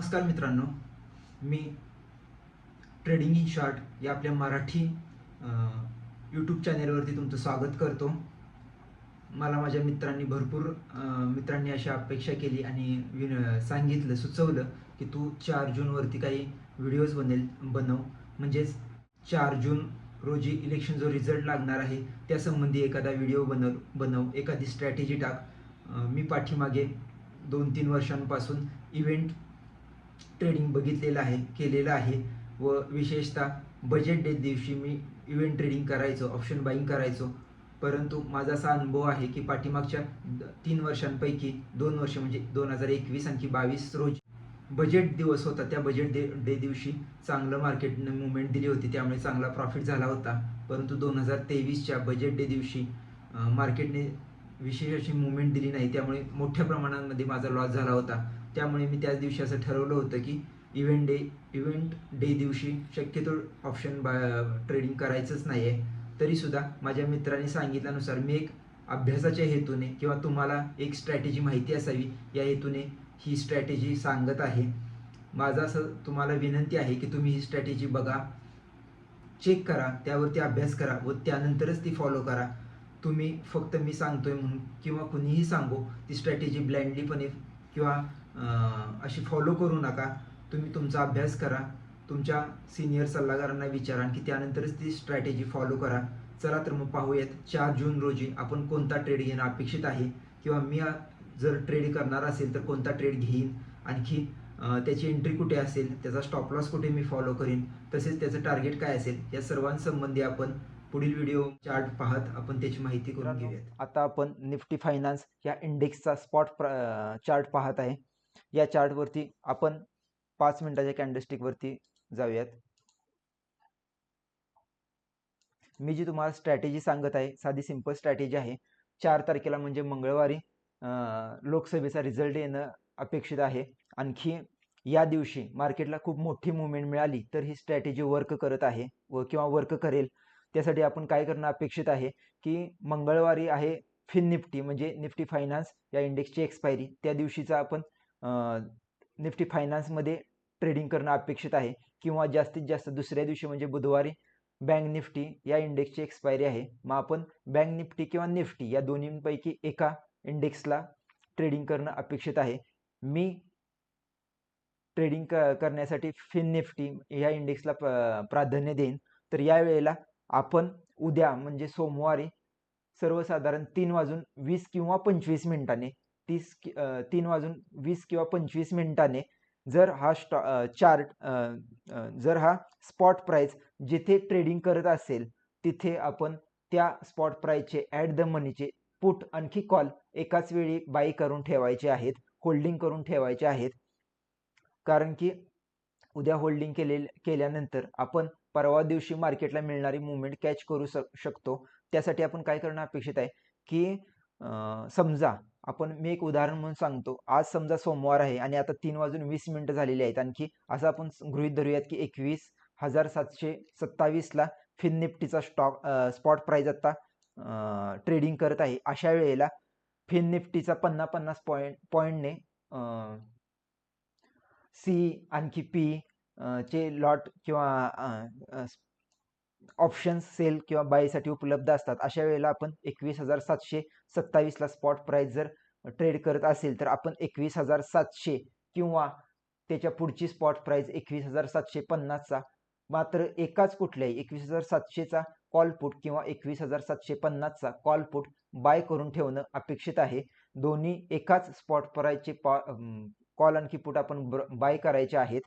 नमस्कार मित्रांनो. मी trading in short या आपल्या मराठी यूट्यूब चॅनेलवरती तुमचं स्वागत करतो. मला माझ्या मित्रांनी भरपूर मित्रांनी अशी अपेक्षा केली आणि विन सांगितलं सुचवलं की तू चार जूनवरती काही व्हिडिओज बनेल बनव. म्हणजेच चार जून रोजी इलेक्शन जो रिझल्ट लागणार आहे त्यासंबंधी एखादा व्हिडिओ बनव बनव. एखादी स्ट्रॅटेजी टाक. मी पाठीमागे दोन तीन वर्षांपासून इव्हेंट ट्रेडिंग बघितलेलं आहे केलेलं आहे. व विशेषतः बजेट डे दिवशी मी इव्हेंट ट्रेडिंग करायचो ऑप्शन बाईंग करायचो. परंतु माझा असा अनुभव आहे की पाठीमागच्या तीन वर्षांपैकी दोन वर्ष म्हणजे दोन हजार एकवीस आणखी बावीस रोजी बजेट दिवस होता. त्या बजेट डे डे दिवशी चांगलं मार्केटने मुवमेंट दिली होती. त्यामुळे चांगला प्रॉफिट झाला होता. परंतु दोन हजार तेवीसच्या बजेट डे दिवशी मार्केटने विशेष अशी मुवमेंट दिली नाही. त्यामुळे मोठ्या प्रमाणामध्ये माझा लॉस झाला होता. त्यामुळे मी त्याच दिवशी असं ठरवलं होतं की इव्हेंट डे इव्हेंट डे दिवशी शक्यतो ऑप्शन बा ट्रेडिंग करायचंच नाही आहे तरीसुद्धा माझ्या मित्रांनी सांगितल्यानुसार मी एक अभ्यासाच्या हेतूने किंवा तुम्हाला एक स्ट्रॅटेजी माहिती असावी या हेतूने ही स्ट्रॅटेजी सांगत आहे. माझं असं तुम्हाला विनंती आहे की तुम्ही ही स्ट्रॅटेजी बघा चेक करा त्यावरती अभ्यास करा व त्यानंतरच ती फॉलो करा. तुम्ही फक्त मी सांगतोय म्हणून किंवा कुणीही सांगू ती स्ट्रॅटेजी ब्लाइंडलीपणे किंवा अशी फॉलो करू नका. तुम्ही तुमचा अभ्यास करा. तुमच्या सिनियर सल्लागारांना विचारा की त्यानंतरच ती स्ट्रॅटेजी फॉलो करा. चला तर मग पाहूयात चार जून रोजी आपण कोणता ट्रेड घेणं अपेक्षित आहे? किंवा मी जर ट्रेड करणार असेल तर कोणता ट्रेड घेईन? आणखी त्याची एंट्री कुठे असेल? त्याचा स्टॉप लॉस कुठे मी फॉलो करीन? तसेच त्याचं टार्गेट काय असेल? या सर्वांसंबंधी आपण पुढील व्हिडिओ चार्ट पाहत आपण त्याची माहिती करून घेऊयात. आता आपण निफ्टी फायनान्स या इंडेक्सचा स्पॉट चार्ट पाहत आहे. या चार्टवरती आपण पाच मिनिटाच्या कॅन्डलस्टिकवरती जाऊयात. मी जी तुम्हाला स्ट्रॅटेजी सांगत आहे साधी सिंपल स्ट्रॅटेजी आहे. चार तारखेला म्हणजे मंगळवारी लोकसभेचा रिझल्ट येणं अपेक्षित आहे. आणखी या दिवशी मार्केटला खूप मोठी मुवमेंट मिळाली तर ही स्ट्रॅटेजी वर्क करत आहे व किंवा वर्क करेल. त्यासाठी आपण काय करणं अपेक्षित आहे की मंगळवारी आहे फिन निफ्टी म्हणजे निफ्टी फायनान्स या इंडेक्सची एक्सपायरी त्या दिवशीचा आपण निफ्टी फायनान्समध्ये ट्रेडिंग करणं अपेक्षित आहे किंवा जास्तीत जास्त दुसऱ्या दिवशी म्हणजे बुधवारी बँक निफ्टी या इंडेक्सची एक्सपायरी आहे. मग आपण बँक निफ्टी किंवा निफ्टी या दोन्हींपैकी एका इंडेक्सला ट्रेडिंग करणं अपेक्षित आहे. मी ट्रेडिंग क करण्यासाठी फिन निफ्टी ह्या इंडेक्सला प- प्राधान्य देईन. तर या वेळेला आपण उद्या म्हणजे सोमवारी सर्वसाधारण तीन वाजून वीस किंवा पंचवीस मिनिटांनी तीस तीन वाजून वीस किंवा पंचवीस मिनिटाने जर हा स्टॉ चार्ट जर हा स्पॉट प्राईस जिथे ट्रेडिंग करत असेल तिथे आपण त्या स्पॉट प्राईसचे ॲट द मनीचे पुट आणखी कॉल एकाच वेळी बाय करून ठेवायचे आहेत होल्डिंग करून ठेवायचे आहेत. कारण की उद्या होल्डिंग केले केल्यानंतर आपण परवा दिवशी मार्केटला मिळणारी मुवमेंट कॅच करू शक शकतो. त्यासाठी आपण काय करणं अपेक्षित आहे की समजा आपण मी एक उदाहरण म्हणून सांगतो. आज समजा सोमवार आहे आणि आता तीन वाजून वीस मिनिटं झालेली आहेत. आणखी असं आपण गृहित धरूयात की एकवीस हजार सातशे सत्तावीसला फिन निफ्टीचा स्टॉक स्पॉट प्राईज आता ट्रेडिंग करत आहे. अशा वेळेला फिन निफ्टीचा पन्ना पन्नास पॉईंट पॉईंटने सी आणखी पी चे लॉट किंवा ऑप्शन्स सेल किंवा बायसाठी उपलब्ध असतात. अशा वेळेला आपण एकवीस हजार सातशे सत्तावीसला स्पॉट प्राईस जर ट्रेड करत असेल तर आपण एकवीस हजार सातशे किंवा त्याच्या पुढची स्पॉट प्राईस एकवीस हजार सातशे पन्नासचा मात्र एकाच कुठल्याही एकवीस हजार सातशेचा कॉलपुट किंवा एकवीस हजार सातशे पन्नासचा कॉलपुट बाय करून ठेवणं अपेक्षित आहे. दोन्ही एकाच स्पॉट प्राईजचे पॉ कॉल आणखी पुट आपण बाय करायचे आहेत.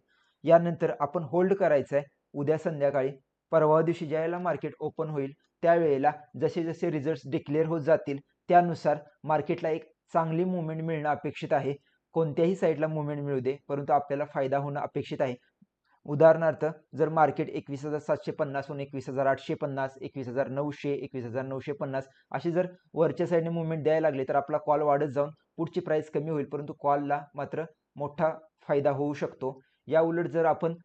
यानंतर आपण होल्ड करायचं आहे उद्या संध्याकाळी परवा दिवशी ज्यावेळेला मार्केट ओपन होईल त्यावेळेला जसे जसे रिझल्ट्स डिक्लेअर होत जातील त्यानुसार मार्केटला एक चांगली मुवमेंट मिळणं अपेक्षित आहे. कोणत्याही साईडला मुवमेंट मिळू दे परंतु आपल्याला फायदा होणं अपेक्षित आहे. उदाहरणार्थ जर मार्केट एकवीस हजार सातशे पन्नासहून एकवीस हजार आठशे पन्नास एकवीस हजार नऊशे एकवीस हजार नऊशे पन्नास अशी जर वरच्या साईडने मुवमेंट द्यायला लागले तर आपला कॉल वाढत जाऊन पुढची प्राईस कमी होईल परंतु कॉलला मात्र मोठा फायदा होऊ शकतो. या उलट जर आपण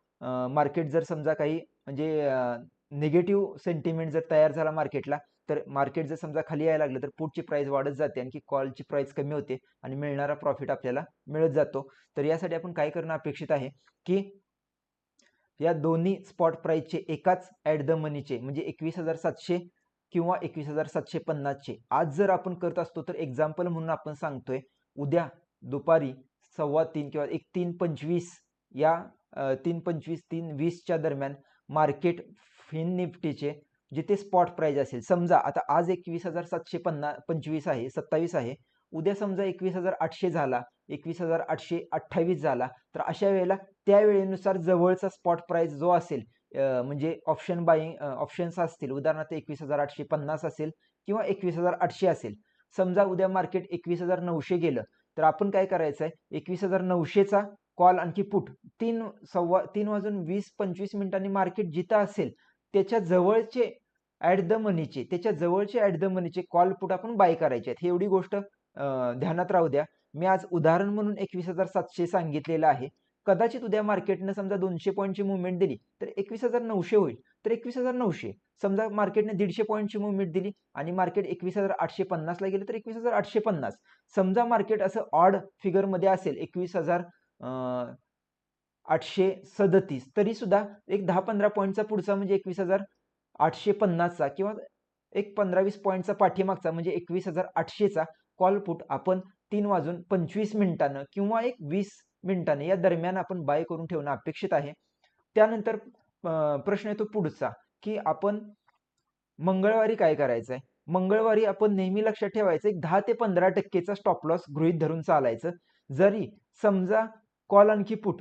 मार्केट जर समजा काही म्हणजे निगेटिव्ह सेंटिमेंट जर तयार झाला मार्केटला तर मार्केट जर समजा खाली यायला लागलं तर पुटची प्राईस वाढत जाते आणखी कॉलची प्राईस कमी होते आणि मिळणारा प्रॉफिट आपल्याला मिळत जातो. तर यासाठी आपण काय करणं अपेक्षित आहे की या दोन्ही स्पॉट प्राईसचे एकाच ॲट द मनीचे म्हणजे एकवीस हजार सातशे किंवा एकवीस हजार सातशे पन्नासचे. आज जर आपण करत असतो तर एक्झाम्पल म्हणून आपण सांगतोय उद्या दुपारी सव्वा तीन किंवा एक तीन पंचवीस या तीन पंचवीस तीन वीसच्या दरम्यान मार्केट फिन निफ्टीचे जिथे स्पॉट प्राईज असेल समजा आता आज एकवीस हजार सातशे पन्नास पंचवीस आहे सत्तावीस आहे उद्या समजा एकवीस हजार आठशे झाला एकवीस हजार आठशे अठ्ठावीस झाला तर अशा वेळेला त्या वेळेनुसार जवळचा स्पॉट प्राईज जो असेल म्हणजे ऑप्शन बाईंग ऑप्शन्स असतील उदाहरणार्थ एकवीस हजार आठशे पन्नास असेल किंवा एकवीस हजार आठशे असेल समजा उद्या मार्केट एकवीस हजार नऊशे गेलं तर आपण काय करायचं आहे एकवीस हजार नऊशेचा कॉल आणखी पुट. तीन सव्वा तीन वाजून वीस पंचवीस मिनिटांनी मार्केट जिथं असेल त्याच्या जवळचे ॲट द मनीचे त्याच्या जवळचे ॲट द मनीचे कॉल पुट आपण बाय करायचे आहेत. एवढी गोष्ट ध्यानात राहू द्या. मी आज उदाहरण म्हणून एकवीस हजार सातशे सांगितलेलं आहे. कदाचित उद्या मार्केटनं समजा दोनशे पॉईंटची मुवमेंट दिली तर एकवीस हजार नऊशे होईल. तर एकवीस हजार नऊशे. समजा मार्केटने दीडशे पॉईंटची मुवमेंट दिली आणि मार्केट एकवीस हजार आठशे पन्नासला गेलं तर एकवीस हजार आठशे पन्नास. समजा मार्केट असं ऑड फिगरमध्ये असेल एकवीस हजार आठशे सदतीस. तरीसुद्धा एक दहा पंधरा पॉईंटचा पुढचा म्हणजे एकवीस हजार आठशे पन्नासचा किंवा एक पंधरा वीस पॉईंटचा पाठीमागचा म्हणजे एकवीस हजार आठशेचा कॉल पुट आपण तीन वाजून पंचवीस मिनिटानं किंवा एक वीस मिनिटानं या दरम्यान आपण बाय करून ठेवणं अपेक्षित आहे. त्यानंतर प्रश्न येतो पुढचा की आपण मंगळवारी काय करायचं आहे मंगळवारी आपण नेहमी लक्षात ठेवायचं एक दहा ते पंधरा टक्केचा स्टॉप लॉस गृहीत धरून चालायचं. जरी समजा कॉल आणखी पुट.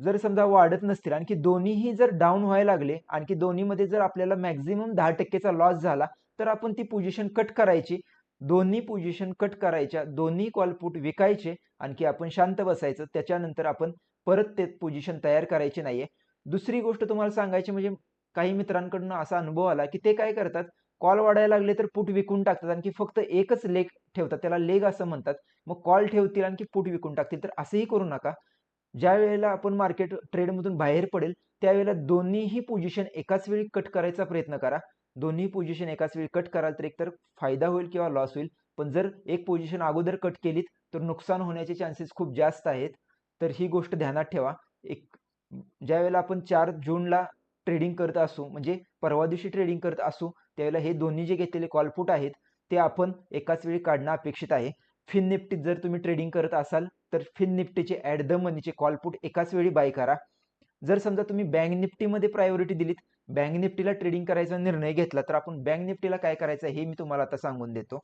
जर समजा वाढत नसतील आणखी दोन्हीही जर डाऊन व्हायला लागले आणखी दोन्हीमध्ये जर आपल्याला मॅक्झिमम दहा टक्केचा लॉस झाला तर आपण ती पोझिशन कट करायची. दोन्ही पोझिशन कट करायच्या दोन्ही कॉल पुट विकायचे आणखी आपण शांत बसायचं त्याच्यानंतर आपण परत ते पोझिशन तयार करायचे नाहीये. दुसरी गोष्ट तुम्हाला सांगायची म्हणजे काही मित्रांकडून असा अनुभव आला की ते काय करतात? कॉल वाढायला लागले तर पुट विकून टाकतात आणखी फक्त एकच लेग ठेवतात त्याला लेग असं म्हणतात. मग कॉल ठेवतील आणखी पुट विकून टाकतील तर असंही करू नका. ज्या वेळेला आपण मार्केट ट्रेडमधून बाहेर पडेल त्यावेळेला दोन्हीही पोझिशन एकाच वेळी कट करायचा प्रयत्न करा. दोन्ही पोझिशन एकाच वेळी कट कराल तर एकतर फायदा होईल किंवा लॉस होईल. पण जर एक पोझिशन अगोदर कट केलीत तर नुकसान होण्याचे चान्सेस खूप जास्त आहेत. तर ही गोष्ट ध्यानात ठेवा. एक ज्या वेळेला आपण चार जूनला ट्रेडिंग करत असू म्हणजे परवा दिवशी ट्रेडिंग करत असू त्यावेळेला हे दोन्ही जे घेतलेले कॉलपुट आहेत ते आपण एकाच वेळी काढणं अपेक्षित आहे. फिन निफ्टीत जर तुम्ही ट्रेडिंग करत असाल तर फिन निफ्टीचे ॲट द मनीचे कॉलपुट एकाच वेळी बाय करा. जर समजा तुम्ही बँक निफ्टीमध्ये प्रायोरिटी दिलीत बँक निफ्टीला ट्रेडिंग करायचा निर्णय घेतला तर आपण बँक निफ्टीला काय करायचं हे मी तुम्हाला आता सांगून देतो.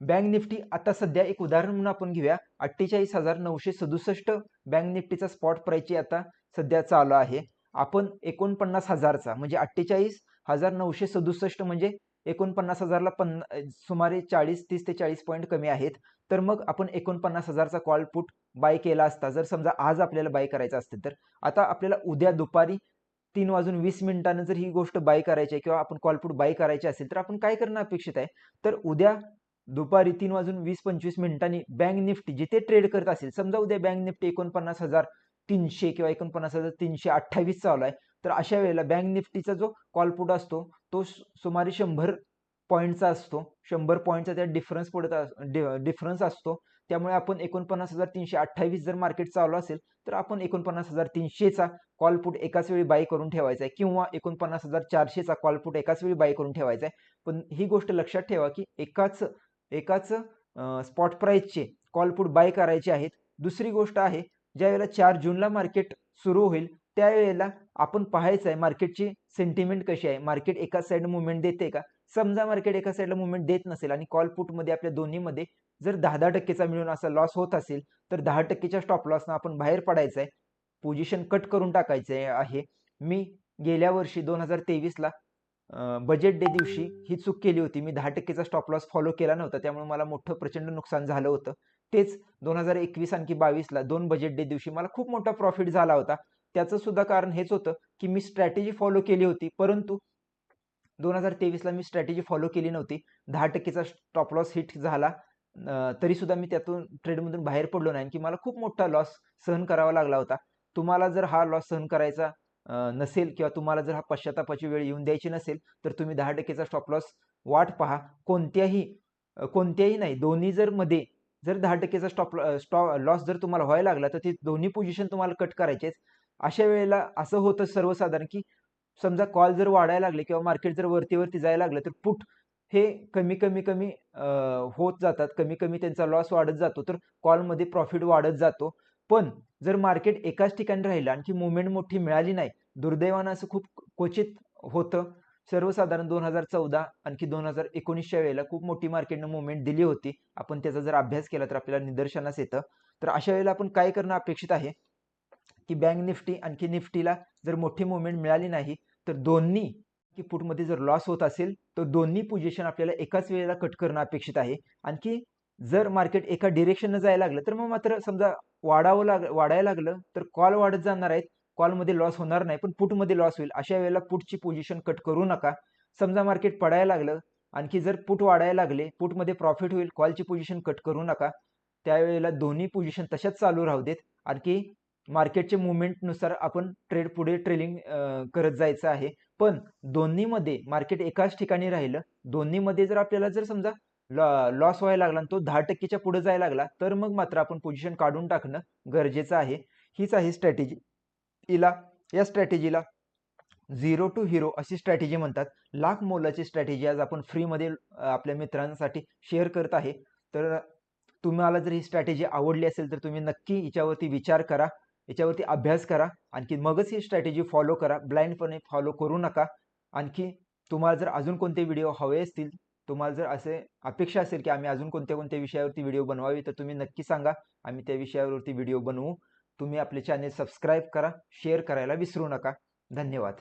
बँक निफ्टी आता सध्या एक उदाहरण म्हणून आपण घेऊया. अठ्ठेचाळीस हजार नऊशे सदुसष्ट बँक निफ्टीचा स्पॉट प्राईसची आता सध्या चालू आहे. आपण एकोणपन्नास हजारचा म्हणजे अठ्ठेचाळीस हजार नऊशे सदुसष्ट म्हणजे एकोणपन्नास हजारला पन्ना सुमारे चाळीस तीस ते चाळीस पॉईंट कमी आहेत. तर मग आपण एकोणपन्नास हजारचा कॉल पुट बाय केला असता जर समजा आज आपल्याला बाय करायचं असते तर आता आपल्याला उद्या दुपारी तीन वाजून वीस मिनिटानं जर ही गोष्ट बाय करायची आहे किंवा आपण कॉलपुट बाय करायची असेल तर आपण काय करणं अपेक्षित आहे? तर उद्या दुपारी तीन वाजून वीस पंचवीस मिनिटांनी बँक निफ्टी जिथे ट्रेड करत असेल समजा उद्या बँक निफ्टी एकोणपन्नास हजार तीनशे किंवा एकोणपन्नास हजार तीनशे अठ्ठावीस चालू आहे तर अशा वेळेला बँक निफ्टीचा जो कॉलपुट असतो तो सु- सुमारे शंभर पॉईंटचा असतो. शंभर पॉईंटचा त्यात डिफरन्स पडत डिफरन्स असतो. त्यामुळे आपण एकोणपन्नास हजार तीनशे अठ्ठावीस जर मार्केट चालू असेल तर आपण एकोणपन्नास हजार तीनशेचा कॉलपुट एकाच वेळी बाय करून ठेवायचा आहे. किंवा एकोणपन्नास हजार चारशेचा कॉलपुट एकाच वेळी बाय करून ठेवायचा आहे. पण ही गोष्ट लक्षात ठेवा की एकाच एकाच स्पॉट प्राईजचे कॉलपुट बाय करायचे आहेत. दुसरी गोष्ट आहे ज्या वेळेला चार जूनला मार्केट सुरू होईल त्यावेळेला आपण पाहायचं आहे मार्केटची सेंटिमेंट कशी आहे? मार्केट एका साईड मुवमेंट देते का? समजा मार्केट एका साईडला मुवमेंट देत नसेल आणि कॉल पुटमध्ये आपल्या दोन्हीमध्ये जर दहा दहा टक्केचा मिळून असा लॉस होत असेल तर दहा टक्केच्या स्टॉप लॉसनं आपण बाहेर पडायचं आहे पोझिशन कट करून टाकायचं आहे. मी गेल्या वर्षी दोन हजार तेवीसला बजेट डे दिवशी ही चूक केली होती. मी दहा टक्केचा स्टॉप लॉस फॉलो केला नव्हता. त्यामुळे मला मोठं प्रचंड नुकसान झालं होतं. तेच दोन हजार एकवीस आणखी बावीसला दोन बजेट डे दिवशी मला खूप मोठा प्रॉफिट झाला होता. त्याचं सुद्धा कारण हेच होतं की मी स्ट्रॅटेजी फॉलो केली होती परंतु दोन हजार तेवीसला मी स्ट्रॅटेजी फॉलो केली नव्हती. दहा टक्केचा स्टॉप लॉस हिट झाला. तरीसुद्धा तरी सुद्धा मी त्यातून ट्रेडमधून बाहेर पडलो नाही. की मला खूप मोठा लॉस सहन करावा लागला होता. तुम्हाला जर हा लॉस सहन करायचा नसेल किंवा तुम्हाला जर हा पश्चातापाची वेळ येऊन द्यायची नसेल तर तुम्ही दहा टक्केचा स्टॉप लॉस वाट पहा. कोणत्याही कोणत्याही नाही दोन्ही जर मध्ये जर दहा टक्केचा स्टॉप स्टॉ लॉस जर तुम्हाला व्हायला लागला तर ती दोन्ही पोझिशन तुम्हाला कट करायचेच. अशा वेळेला असं होतं सर्वसाधारण की समजा कॉल जर वाढायला लागले किंवा मार्केट जर वरती वरती जायला लागलं तर पुट हे कमी कमी कमी होत जातात. कमी कमी त्यांचा लॉस वाढत जातो. तर कॉलमध्ये प्रॉफिट वाढत जातो. पण जर मार्केट एकाच ठिकाणी राहिलं आणखी मुवमेंट मोठी मिळाली नाही दुर्दैवानं असं खूप क्वचित होतं. सर्वसाधारण दोन हजार चौदा आणखी दोन हजार एकोणीसच्या वेळेला खूप मोठी मार्केटनं मुवमेंट दिली होती. आपण त्याचा जर अभ्यास केला तर आपल्याला निदर्शनास येतं. तर अशा वेळेला आपण काय करणं अपेक्षित आहे? की बँक निफ्टी आणखी निफ्टीला जर मोठी मुवमेंट मिळाली नाही तर दोन्ही की पुटमध्ये जर लॉस होत असेल तर दोन्ही पोझिशन आपल्याला एकाच वेळेला कट करणं अपेक्षित आहे. आणखी जर मार्केट एका डिरेक्शननं जायला लागलं तर मग मात्र समजा वाढावं लाग वाढायला लागलं तर कॉल वाढत जाणार आहेत. कॉलमध्ये लॉस होणार नाही पण पुटमध्ये लॉस होईल. अशा वेळेला पुटची पोझिशन कट करू नका. समजा मार्केट पडायला लागलं आणखी जर पुट वाढायला लागले पुटमध्ये प्रॉफिट होईल कॉलची पोझिशन कट करू नका. त्यावेळेला दोन्ही पोझिशन तशाच चालू राहू देत. आणखी मार्केटच्या मुवमेंटनुसार आपण ट्रेड पुढे ट्रेलिंग करत जायचं आहे. पण दोन्हीमध्ये मार्केट एकाच ठिकाणी राहिलं दोन्हीमध्ये जर आपल्याला जर समजा लॉस व्हायला लागला आणि तो दहा टक्केच्या पुढे जायला लागला तर मग मात्र आपण पोझिशन काढून टाकणं गरजेचं आहे. हीच आहे स्ट्रॅटेजी हिला या स्ट्रॅटेजीला झिरो टू हिरो अशी स्ट्रॅटेजी म्हणतात. लाख मोलाची स्ट्रॅटेजी आज आपण फ्रीमध्ये आपल्या मित्रांसाठी शेअर करत आहे. तर तुम्हाला जर ही स्ट्रॅटेजी आवडली असेल तर तुम्ही नक्की हिच्यावरती विचार करा. याच्यावरती अभ्यास करा. आणखी मगच ही स्ट्रॅटेजी फॉलो करा. ब्लाइंडपणे फॉलो करू नका. आणखी तुम्हाला जर अजून कोणते व्हिडिओ हवे असतील तुम्हाला जर असे अपेक्षा असेल की आम्ही अजून कोणत्या कोणत्या विषयावरती व्हिडिओ बनवावी तर तुम्ही नक्की सांगा. आम्ही त्या विषयावरती व्हिडिओ बनवू. तुम्ही आपले चॅनेल सबस्क्राईब करा. शेअर करायला विसरू नका. धन्यवाद.